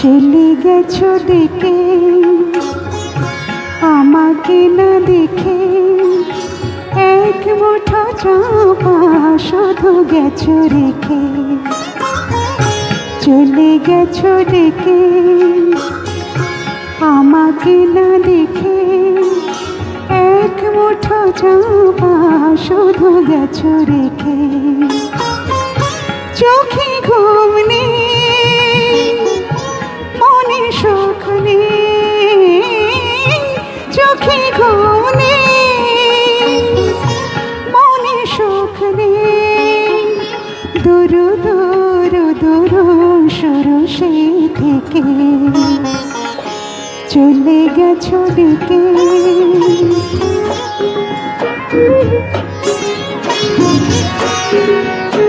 চলে গেছো দেখে, আমাকে না দেখে, এক মুঠো চাপা শুধু গেছো রেখে। চলে গেছো দেখে আমাকে না দেখে এক মুঠো চাপা শুধু গেছো রেখে। চোখে ঘুম নেই, মনে সুখ নেই। চোখে ঘুম মনে সুখ নেই। দূর দূর দূর সরু সেই থেকে। চলে গেছো ডেকে জোনাকির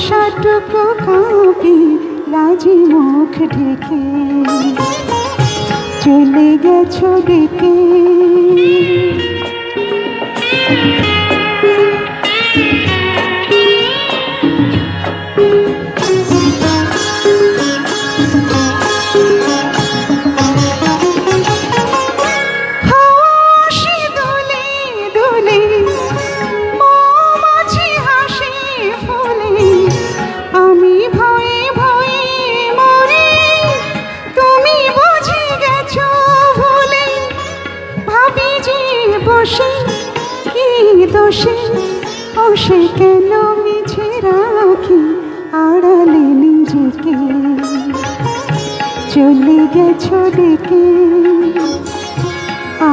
আশাটুকু কাঁপি রাজি মুখ ঢেকে। চলে গেছো ডেকে। বসে, কি দোষে? ও সে কেন মিছে রাখি আড়ালে নিজেকে? চলে গেছো ডেকে,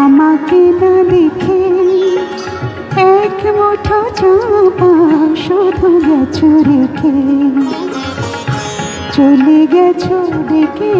আমাকে না দেখে? এক মুঠো চাপা শুধু গেছো রেখে? চলে গেছো ডেকে?